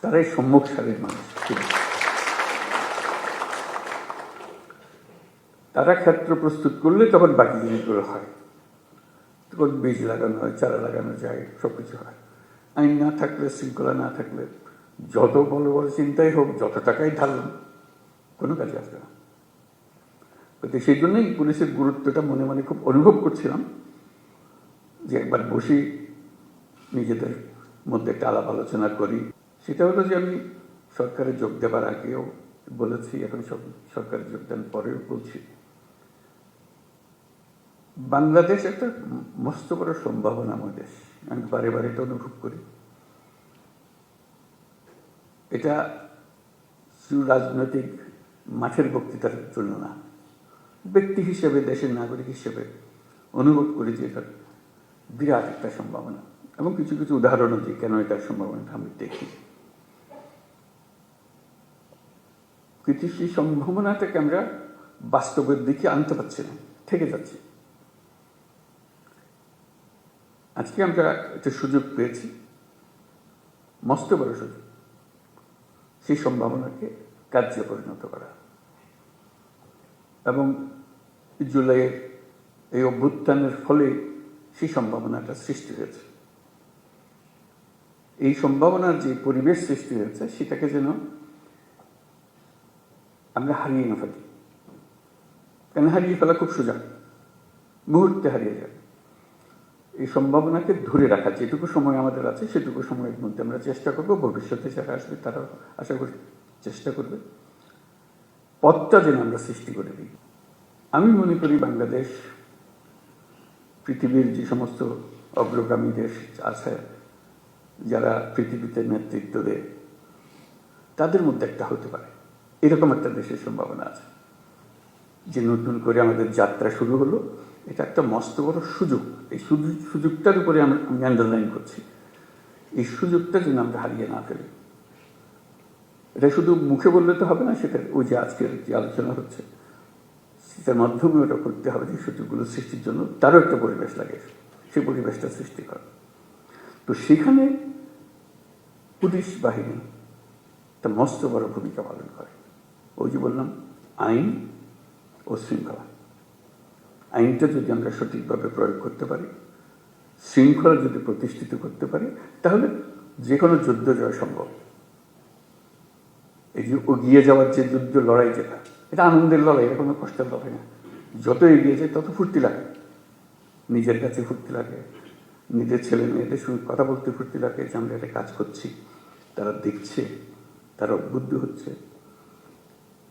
তারাই সম্মুখ সারির মানুষ ছিল। তারা ক্ষেত্র প্রস্তুত করলে তখন বাকি জিনিসগুলো হয়। তখন বীজ লাগানো হয়, চারা লাগানো যায় সব কিছু হয়। আইন না থাকলে, শৃঙ্খলা না থাকলে, যত বড় বড় চিন্তাই হোক, যত টাকাই ঢালুন কোনো কাজে আসবে না। তো সেই জন্যই পুলিশের গুরুত্বটা মনে মনে খুব অনুভব করছিলাম যে একবার বসি, নিজেদের মধ্যে একটা আলাপ আলোচনা করি। সেটা হলো যে আমি সরকারে যোগ দেবার আগেও বলেছি এখন সরকারে যোগদান পরেও বলছি। বাংলাদেশ একটা মস্ত বড় সম্ভাবনাময় দেশ। আমি বারে বারে এটা অনুভব করি। এটা রাজনৈতিক মাঠের বক্তৃতার জন্য না, ব্যক্তি হিসেবে, দেশের নাগরিক হিসেবে অনুভব করি যে এটা বিরাট একটা সম্ভাবনা। এবং কিছু কিছু উদাহরণও দিই কেন এটার সম্ভাবনাটা আমি দেখি। কিন্তু সেই সম্ভাবনাটাকে আমরা বাস্তবের দিকে আনতে পারছি না, থেকে যাচ্ছি। আজকে আমরা একটা সুযোগ পেয়েছি, মস্ত বড় সুযোগ। সেই সম্ভাবনাকে কার্যে পরিণত করা। এবং জুলাইয়ের এই অভ্যুত্থানের ফলে সেই সম্ভাবনাটা সৃষ্টি হয়েছে। এই সম্ভাবনার যে পরিবেশ সৃষ্টি হয়েছে, সেটাকে যেন আমরা হারিয়ে না ফেলি। কেন হারিয়ে ফেলা খুব সোজা? মুহূর্তে হারিয়ে যাবে এই সম্ভাবনাকে ধরে রাখা যেটুকু সময় আমাদের আছে, সেটুকু সময়ের মধ্যে আমরা চেষ্টা করব, ভবিষ্যতে যারা আসবে তারা আশা করি চেষ্টা করবে। পথটা যেন আমরা সৃষ্টি করে দিই। আমি মনে করি বাংলাদেশ, পৃথিবীর যে সমস্ত অগ্রগামী দেশ আছে, যারা পৃথিবীতে নেতৃত্ব দেয়, তাদের মধ্যে একটা হতে পারে। এরকম একটা দেশের সম্ভাবনা আছে। যে নতুন করে আমাদের যাত্রা শুরু হলো, এটা একটা মস্ত বড় সুযোগ। এই সুযোগটার উপরে আমি আন্ডারলাইন করছি। এই সুযোগটা যেন আমরা হারিয়ে না ফেলি। এটা শুধু মুখে বললে তো হবে না, সেটা ওই যে আজকের যে আলোচনা হচ্ছে, সেটার মাধ্যমে ওটা করতে হবে যে সুযোগগুলো সৃষ্টির জন্য তারও একটা পরিবেশ লাগে, সেই পরিবেশটা সৃষ্টি করা। তো সেখানে পুলিশ বাহিনী একটা মস্ত বড় ভূমিকা পালন করে। ওই যে বললাম, আইন ও শৃঙ্খলা। আইনটা যদি আমরা সঠিকভাবে প্রয়োগ করতে পারি, শৃঙ্খলা যদি প্রতিষ্ঠিত করতে পারি, তাহলে যে কোনো যুদ্ধ জয় সম্ভব। এই যে এগিয়ে যাওয়ার যে যুদ্ধ, লড়াই যেটা, এটা আনন্দের লড়াই, এটা কোনো কষ্টের লড়াই না। যত এগিয়ে যায় তত ফুর্তি লাগে। নিজের কাছে ফুর্তি লাগে, নিজের ছেলে মেয়েদের সঙ্গে কথা বলতে ফুর্তি লাগে যে আমরা একটা কাজ করছি। তারা দেখছে, তারা উদ্বুদ্ধ হচ্ছে।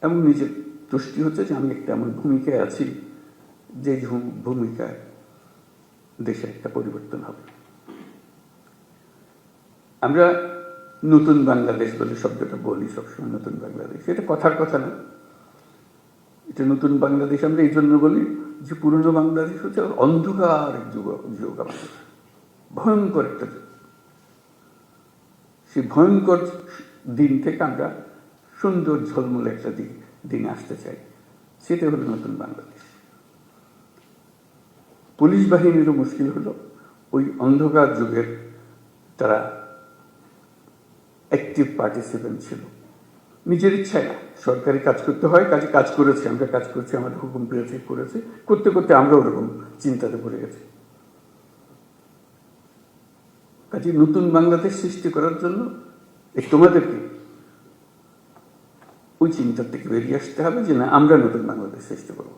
এবং নিজের তুষ্টি হচ্ছে যে আমি একটা এমন ভূমিকায় আছি যে ভূমিকায় দেশে একটা পরিবর্তন হবে। আমরা নতুন বাংলাদেশ বলে শব্দটা বলি সবসময়, নতুন বাংলাদেশ। এটা কথার কথা না। এটা নতুন বাংলাদেশ আমরা এই জন্য বলি যে পুরনো বাংলাদেশ হচ্ছে অন্ধকার যুগ যুগ আমাদের। ভয়ঙ্কর একটা যুগ। সেই ভয়ঙ্কর দিন থেকে আমরা সুন্দর ঝলমলে একটা দিন, দিনে আসতে চাই। সেটা হলো নতুন বাংলাদেশ। পুলিশ বাহিনীরও মুশকিল হলো। ওই অন্ধকার যুগের তারা অ্যাক্টিভ পার্টিসিপেন্ট ছিল। নিজের ইচ্ছায় না, সরকারি কাজ করতে হয়, কাজে কাজ করেছে, আমরা কাজ করছি, আমাদের হুকুম পেয়েছে, করেছে। করতে করতে আমরা ওরকম চিন্তাতে পড়ে গেছি। কাজে নতুন বাংলাদেশ সৃষ্টি করার জন্য তোমাদেরকে ওই চিন্তার থেকে বেরিয়ে আসতে হবে যে না, আমরা নতুন বাংলাদেশ সৃষ্টি করব।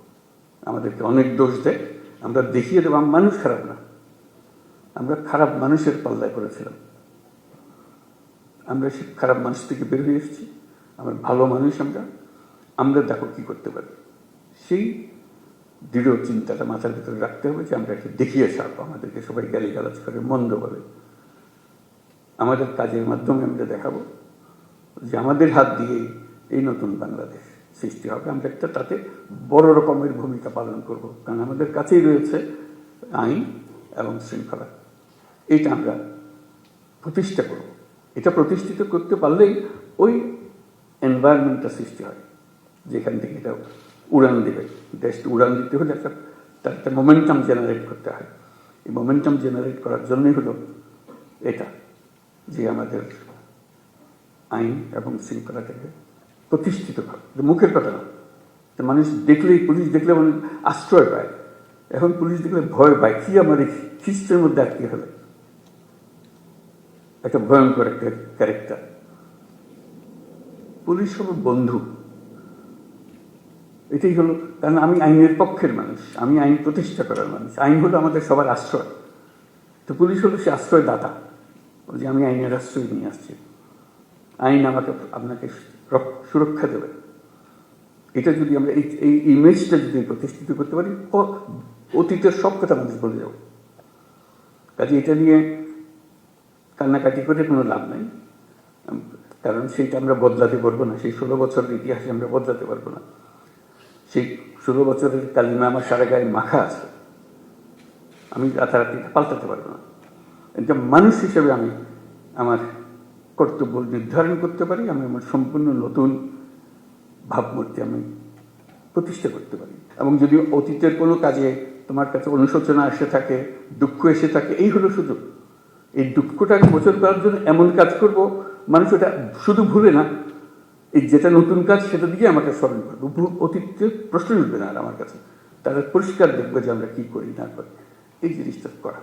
আমাদেরকে অনেক দোষ দেয়, আমরা দেখিয়ে দেবো মানুষ খারাপ না। আমরা খারাপ মানুষের পাল্লায় করেছিলাম আমরা সে খারাপ মানুষ থেকে বের হয়ে এসেছি, আমরা ভালো মানুষ আমরা আমরা দেখো কি করতে পারি। সেই দৃঢ় চিন্তাটা মাথার ভিতরে রাখতে হবে যে আমরা একে দেখিয়ে ছাড়বো আমাদেরকে সবাই গালি গালাজ করে, মন্দ বলে। আমাদের কাজের মাধ্যমে আমরা দেখাবো যে আমাদের হাত দিয়েই এই নতুন বাংলাদেশ সৃষ্টি হবে। আমরা একটা তাতে বড় রকমের ভূমিকা পালন করব। কারণ আমাদের কাছেই রয়েছে আইন এবং শৃঙ্খলা। এইটা আমরা প্রতিষ্ঠা করব। এটা প্রতিষ্ঠিত করতে পারলেই ওই এনভায়রনমেন্টটা সৃষ্টি হয়, যেখান থেকে এটা উড়ান দেবে। দেশটা উড়ান দিতে হলে একটা তার একটা মোমেন্টাম জেনারেট করতে হয়। এই মোমেন্টাম জেনারেট করার জন্যই হলো এটা, যে আমাদের আইন এবং শৃঙ্খলাটাকে প্রতিষ্ঠিত মুখের কথা না। মানুষ দেখলেই, পুলিশ দেখলে মানুষ আশ্রয় পায়। এখন পুলিশ দেখলে ভয় পায়, কি আমার খ্রিস্টের মধ্যে আটকে হলো? একটা ভয়ঙ্কর একটা ক্যারেক্টার পুলিশ হলো বন্ধু। এটাই হলো, কারণ আমি আইনের পক্ষের মানুষ, আমি আইন প্রতিষ্ঠা করার মানুষ, আইন হলো আমাদের সবার আশ্রয়। তো পুলিশ হলো সে আশ্রয় দাতা যে আমি আইনের আশ্রয় নিয়ে আসছি। আইন আমাকে, আপনাকে সুরক্ষা দেবে। এটা যদি আমরা এই এই ইমেজটা যদি প্রতিষ্ঠিত করতে পারি অতীতের সব কথা মানুষ বলে যাব। কাজে এটা নিয়ে কান্নাকাটি করে কোনো লাভ নাই। কারণ সেইটা আমরা বদলাতে পারব না। সেই ষোলো বছরের ইতিহাসে আমরা বদলাতে পারব না। সেই ষোলো বছরের কালিমা আমার সারা গায়ে মাখা আছে। আমি রাতারাতি পাল্টাতে পারব না। একজন মানুষ হিসেবে আমি আমার কর্তব্য নির্ধারণ করতে পারি, আমি আমার সম্পূর্ণ নতুন ভাবমূর্তি আমি প্রতিষ্ঠা করতে পারি। এবং যদি অতীতের কোনো কাজে তোমার কাছে অনুশোচনা এসে থাকে, দুঃখ এসে থাকে, এই হলো সুযোগ। এই দুঃখটাকে মোচন করার জন্য এমন কাজ করব, মানুষ ওটা শুধু ভুলে না, এই যেটা নতুন কাজ সেটা দিকে আমাকে স্মরণ করবে। অতীতের প্রশ্ন উঠবে না আর আমার কাছে। তারা পরিষ্কার দেখবে যে আমরা কী করি না করি এই জিনিসটা করা।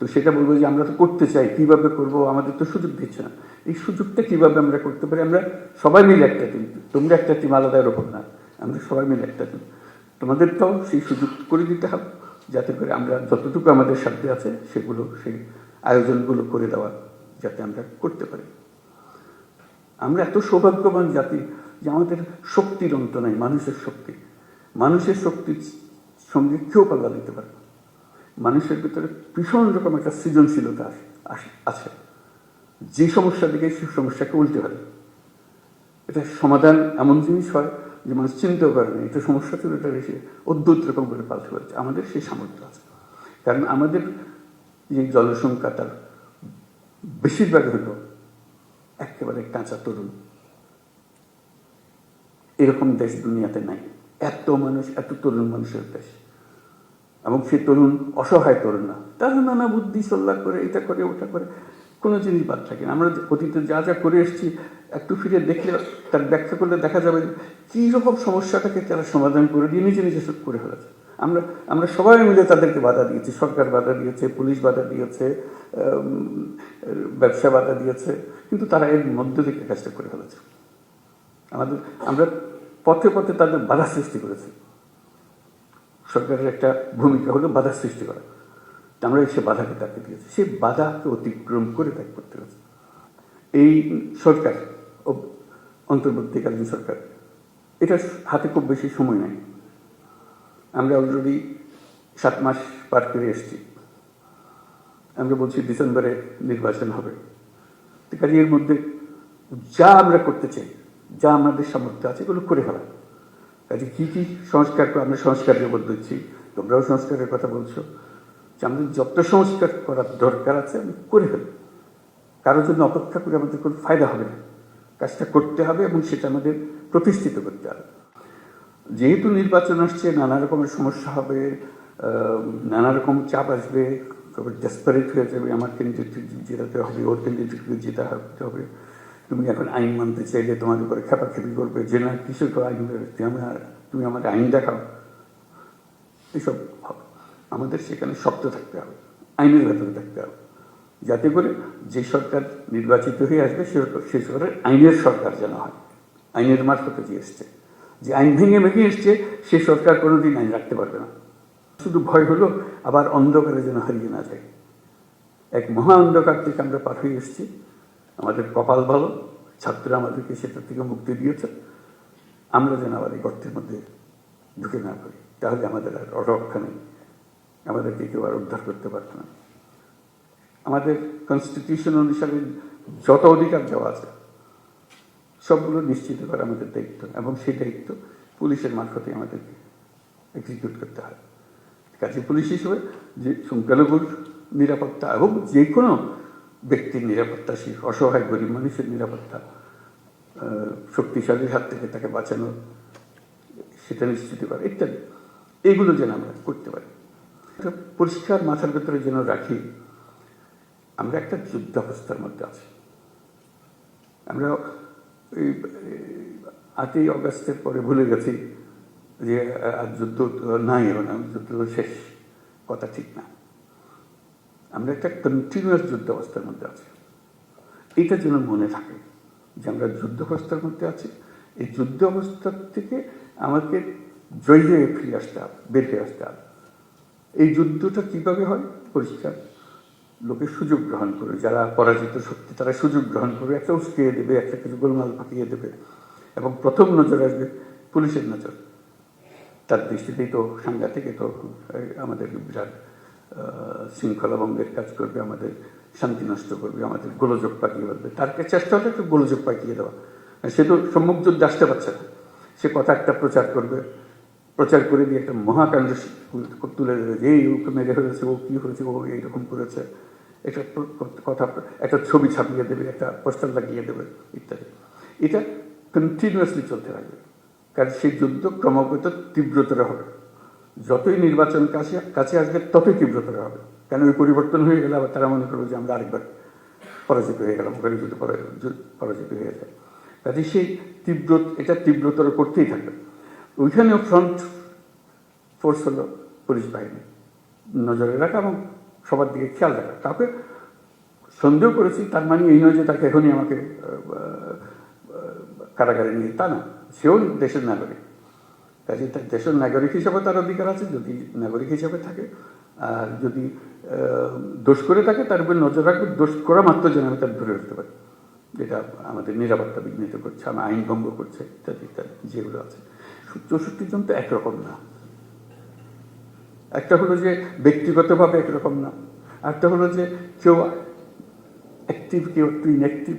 তো সেটা বলব যে আমরা তো করতে চাই, কীভাবে করব আমাদের তো সুযোগ দিচ্ছে না। এই সুযোগটা কীভাবে আমরা করতে পারি? আমরা সবাই মিলে একটা টিম তোমরা একটা টিম আলাদা এরকম না। আমরা সবাই মিলে একটা টিম তোমাদেরটাও সেই সুযোগ করে দিতে হবে, যাতে করে আমরা যতটুকু আমাদের সাথে আছে সেগুলো, সেই আয়োজনগুলো করে দেওয়া যাতে আমরা করতে পারি। আমরা এত সৌভাগ্যবান জাতি যে আমাদের শক্তির অন্ত নাই, মানুষের শক্তি। মানুষের শক্তির সঙ্গে কেউ পাল্লা দিতে পারে না। মানুষের ভিতরে ভীষণ রকম একটা সৃজনশীলতা আছে। যে সমস্যা দিকে সেই সমস্যাকে উল্টে ফেলে। এটা সমাধান এমন জিনিস হয় যে মানুষ চিন্তাও করে না, এটা সমস্যা ছিল এটা এসে অদ্ভুত রকম করে পাল্টে ফেলছে আমাদের সেই সামর্থ্য আছে। কারণ আমাদের যে জনসংখ্যা তার বেশিরভাগ হলো একেবারে কাঁচা তরুণ এরকম দেশ দুনিয়াতে নাই। এত মানুষ, এত তরুণ মানুষের দেশ। এবং সে তরুণ অসহায় তরুণ না। তারা নানা বুদ্ধি সল্লা করে, এটা করে, ওটা করে, কোনো জিনিস বাদ থাকে না। আমরা অতীতে যা যা করে এসেছি, একটু ফিরে দেখলে তার ব্যাখ্যা করলে দেখা যাবে কী রকম সমস্যাটাকে তারা সমাধান করে দিয়ে নিজে নিজে সব করে ফেলেছে। আমরা আমরা সবাই মিলে তাদেরকে বাধা দিয়েছি। সরকার বাধা দিয়েছে, পুলিশ বাধা দিয়েছে ব্যবসা বাধা দিয়েছে, কিন্তু তারা এর মধ্য থেকে কাজটা করে ফেলেছে। আমাদের, আমরা পথে পথে তাদের বাধা সৃষ্টি করেছি। সরকারের একটা ভূমিকা হলো বাধা সৃষ্টি করা। আমরা সে বাধাকে তাকে দিয়েছি। সে বাধাকে অতিক্রম করে তাকে করতে হয়েছে। এই সরকার অন্তর্বর্তীকালীন সরকার এটা হাতে খুব বেশি সময় নেই। আমরা অলরেডি সাত মাস পার করে এসেছি। আমরা বলছি ডিসেম্বরে নির্বাচন হবে। কাজে এর মধ্যে যা আমরা করতে চাই, যা আমাদের সামর্থ্য আছে, এগুলো করে ফেলা। কাজে কী কী সংস্কার করে, আমরা সংস্কারের উপর দিচ্ছি। তোমরাও সংস্কারের কথা বলছো। যে আমাদের যত সংস্কার করার দরকার আছে, আমি করে ফেলি কারোর জন্য অপেক্ষা করে আমাদের কোনো ফায়দা হবে না। কাজটা করতে হবে এবং সেটা আমাদের প্রতিষ্ঠিত করতে হবে। যেহেতু নির্বাচন আসছে, নানা রকমের সমস্যা হবে নানা রকম চাপ আসবে, তবে ডেসপারেট হয়ে যাবে। আমার ক্যান্ডিডেটকে জেতাতে হবে, ওর ক্যান্ডিডেটকে জেতাতে হবে। তুমি এখন আইন মানতে চাইলে তোমার উপরে খেপাখেপি করবে? যে না, কিসের তো আইন বেরোচ্ছে আমি আর- তুমি আমাকে আইন দেখাও। এসব আমাদের সেখানে শক্ত থাকতে হবে। আইনের ভেতরে থাকতে হবে। যাতে করে যে সরকার নির্বাচিত হয়ে আসবে, সে সে সরকার আইনের সরকার যেন হয়। আইনের মারফতে যে এসছে। যে আইন ভেঙে ভেঙে এসছে, সে সরকার কোনোদিন আইন রাখতে পারবে না। শুধু ভয় হলো, আবার অন্ধকারে যেন হারিয়ে না যায়। এক মহা অন্ধকার থেকে আমরা পার হয়ে এসেছি। আমাদের কপাল ভালো, ছাত্ররা আমাদেরকে সেটা থেকে মুক্তি দিয়েছে। আমরা যেন আবার এই গর্তের মধ্যে ঢুকে না পড়ি। তাহলে আমাদের আর রক্ষা নেই। আমাদেরকে কেউ আর উদ্ধার করতে পারত না। আমাদের কনস্টিটিউশন অনুসারে যত অধিকার দেওয়া আছে, সবগুলো নিশ্চিত করা আমাদের দায়িত্ব এবং সেই দায়িত্ব পুলিশের মারফতে আমাদেরকে এক্সিকিউট করতে হয়। কাজে পুলিশ হিসেবে যে সংখ্যালঘুর নিরাপত্তা এবং যে কোনো ব্যক্তির নিরাপত্তা, সেই অসহায় গরিব মানুষের নিরাপত্তা শক্তিশালীর হাত থেকে তাকে বাঁচানো, সেটা নিশ্চিত করা, ইত্যাদি। এগুলো যেন আমরা করতে পারি। পরিষ্কার মাথার ভেতরে যেন রাখি, আমরা একটা যুদ্ধাবস্থার মধ্যে আছি। আমরা এই আটই অগাস্টের পরে ভুলে গেছি যে আর যুদ্ধ নাই এখন যুদ্ধ শেষ, কথা ঠিক না। আমরা একটা কন্টিনিউয়াস যুদ্ধ অবস্থার মধ্যে আছি। এটা যেন মনে থাকে যে আমরা যুদ্ধ অবস্থার মধ্যে আছি। এই যুদ্ধ অবস্থার থেকে আমাকে জয় হয়ে ফিরে আসতে হবে, বের হয়ে আসতে হবে। এই যুদ্ধটা কীভাবে হয়? পরিষ্কার। লোকে সুযোগ গ্রহণ করে, যারা পরাজিত শক্তি, তারা সুযোগ গ্রহণ করবে, একটা উস্কিয়ে দেবে, একটা কিছু গোলমাল পাকিয়ে দেবে। এবং প্রথম নজর আসবে পুলিশের নজর। তার দৃষ্টিতেই তো সাংঘাতিক তো আমাদের বিরাট শৃঙ্খলা ভঙ্গের কাজ করবে, আমাদের শান্তি নষ্ট করবে, আমাদের গোলযোগ পাকিয়ে বলবে তার চেষ্টা হলো একটু গোলযোগ পাকিয়ে দেওয়া। সে তো সম্মুখ যুদ্ধে আসতে পারছে না। সে কথা একটা প্রচার করবে। প্রচার করে দিয়ে একটা মহাকাণ্ড তুলে দেবে যে, এই ওকে মেরে হয়েছে ও কী হয়েছে ও এইরকম করেছে। একটা কথা, একটা ছবি ছাপিয়ে দেবে, একটা পোস্টার লাগিয়ে দেবে, ইত্যাদি। এটা কন্টিনিউয়াসলি চলতে থাকবে। কারণ সেই যুদ্ধ ক্রমাগত তীব্রতর হবে। যতই নির্বাচন কাছে কাছে আসবে, ততই তীব্রতর হবে কেন ওই পরিবর্তন হয়ে গেলে আবার তারা মনে করবে যে আমরা আরেকবার পরাজিত হয়ে গেলাম, ওখানে যুদ্ধ পরাজিত হয়ে যায়। কাজে সেই তীব্র, এটা তীব্রতর করতেই থাকবে। ওইখানেও ফ্রন্ট ফোর্স হলো পুলিশ বাহিনী। নজরে রাখা এবং সবার দিকে খেয়াল রাখা। কাউকে সন্দেহ করেছি, তার মানে এই নয় যে তাকে এখনই আমাকে কারাগারে নিয়ে তা না, সেও দেশের নাগরিক। কাজে তার দেশের নাগরিক হিসাবে তার অধিকার আছে, যদি নাগরিক হিসাবে থাকে। আর যদি দোষ করে থাকে, তার উপর নজর রাখবে। দোষ করা মাত্র যেন আমি তার ধরে রাখতে পারি। যেটা আমাদের নিরাপত্তা বিঘ্নিত করছে, আমার আইন ভঙ্গ করছে, ইত্যাদি ইত্যাদি, যেগুলো আছে। চৌষট্টি জন তো একরকম না। একটা হলো যে ব্যক্তিগতভাবে একরকম না। একটা হলো যে কেউ অ্যাক্টিভ কেউ একটু ইনঅ্যাক্টিভ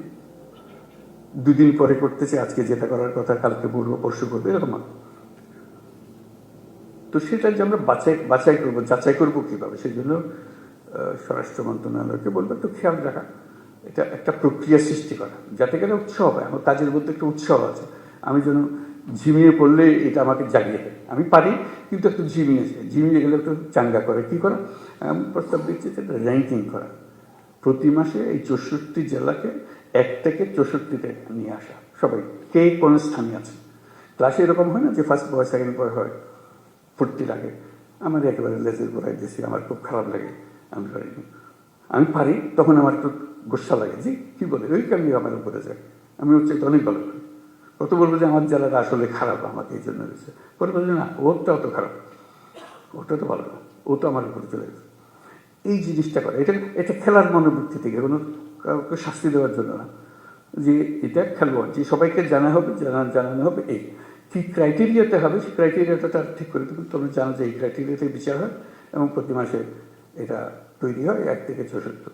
দুদিন পরে করতেছে, আজকে যেটা করার কথা, কালকে পূর্ব পরশু করবে এরকম। তো সেটা যে আমরা বাছাই বাছাই করব, যাচাই করব কীভাবে, সেই জন্য স্বরাষ্ট্র মন্ত্রণালয়কে বলব, একটু খেয়াল রাখা। এটা একটা প্রক্রিয়া সৃষ্টি করা, যাতে করে উৎসব হয়। আমার কাজের মধ্যে একটা উৎসব আছে। আমি যেন ঝিমিয়ে পড়লে এটা আমাকে জাগিয়ে দেয়। আমি পারি, কিন্তু একটু ঝিমিয়ে ঝিমিয়ে গেলে একটু চাঙ্গা করে। কী করা? আমি প্রস্তাব দিচ্ছি যে র্যাঙ্কিং করা। প্রতি মাসে এই চৌষট্টি জেলাকে এক থেকে চৌষট্টিতে নিয়ে আসা। সবাই, কে কোন স্থানে আছে? ক্লাসে এরকম হয় না যে ফার্স্ট বয় সেকেন্ড বয় হয়। ফুর্তির লাগে। আমার একেবারে লেজের গোড়ায় দিয়েছি আমার খুব খারাপ লাগে, আমি পারিনি আমি পারি, তখন আমার একটু গোসা লাগে যে কি বলে? ওই কারণে আমার উপরে যায়। আমি হচ্ছে অনেক ভালো করি কত বলব যে, আমার জেলাটা আসলে খারাপ, আমাকে এই জন্য দিয়েছে পরে বলছে না, ওরটা অত খারাপ ওটা তো ভালো না। ও তো আমার উপরে চলে গেছে। এই জিনিসটা করে। এটা এটা খেলার মনোবৃত্তি থেকে, কোনো কাউকে শাস্তি দেওয়ার জন্য না। যে, এটা খেলোয়াড়, যে সবাইকে জানা হবে, জানা, জানানো হবে, এই। কি ক্রাইটেরিয়াতে হবে, সেই ক্রাইটেরিয়াটা তার ঠিক করে দেবেন তোমরা জানো যে এই ক্রাইটেরিয়াতে বিচার হয় এবং প্রতি মাসে এটা তৈরি হয় এক থেকে চৌষট্টি।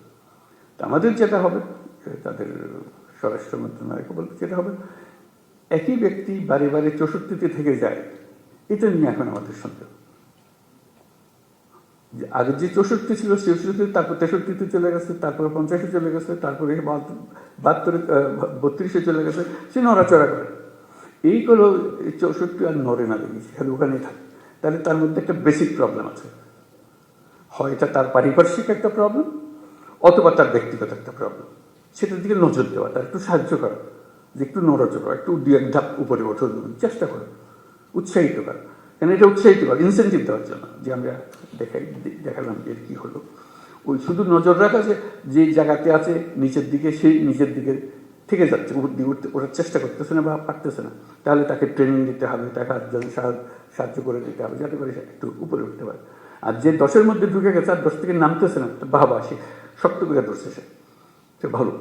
আমাদের যেটা হবে তাদের স্বরাষ্ট্র মন্ত্রণালয়কে বলব যেটা হবে, একই ব্যক্তি বারে বারে চৌষট্টিতে থেকে যায়, এটা নিয়ে এখন আমাদের সন্দেহ। যে আগে যে চৌষট্টি ছিল চৌষট্টি তারপর তেষট্টিতে চলে গেছে, তারপরে পঞ্চাশে চলে গেছে, তারপরে বাহাত্তরে বত্রিশে চলে গেছে, সে নড়াচড়া করে। এইগুলো এই চৌষট্টি আর নড়ে না দেখি খালি ওখানেই থাকে। তাহলে তার মধ্যে একটা বেসিক প্রবলেম আছে। হয় এটা তার পারিপার্শ্বিক একটা প্রবলেম অথবা তার ব্যক্তিগত একটা প্রবলেম সেটার দিকে নজর দেওয়া, তার একটু সাহায্য করা, যে একটু নড়াচড়া একটু দু এক ধাপ উপরে ওঠো চেষ্টা করো, উৎসাহিত করা। কেন এটা উৎসাহিত করা? ইনসেন্টিভ দেওয়ার জন্য। যে আমরা দেখাই, দেখালাম যে কী হলো। ওই শুধু নজর রাখা যে যে জায়গাতে আছে, নিচের দিকে সেই, নিচের দিকে থেকে যাচ্ছে উপর দিকে উঠতে, ওঠার চেষ্টা করতেছে না বা পারতেছে না। তাহলে তাকে ট্রেনিং দিতে হবে তাকে আরেকজন সাহায্য করে দিতে হবে, যাতে করে একটু উপরে উঠতে পারে। আর যে দশের মধ্যে ঢুকে গেছে আর দশ থেকে নামতেছে না বাবা, সে শক্ত করে ধরছে সে। সে ভালো।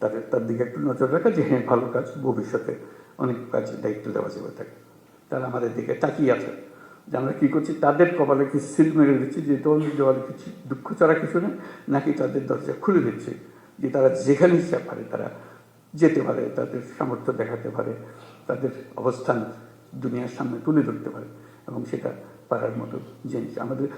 তাদের, তার দিকে একটু নজর রাখা যে হ্যাঁ ভালো কাজ, ভবিষ্যতে অনেক কাজ দায়িত্ব দেওয়া যাবে তাকে। তারা আমাদের দিকে তাকিয়ে আছে। যে আমরা কী করছি, তাদের কপালে কি সিল মেরে দিচ্ছি, যে দল দেওয়ালে কিছু দুঃখ ছাড়া কিছু নেই, নাকি তাদের দরজা খুলে দিচ্ছে, যে তারা যেখানে ইচ্ছা পারে তারা যেতে পারে, তাদের সামর্থ্য দেখাতে পারে, তাদের অবস্থান দুনিয়ার সামনে তুলে ধরতে পারে এবং সেটা পারার মতো জিনিস। আমাদের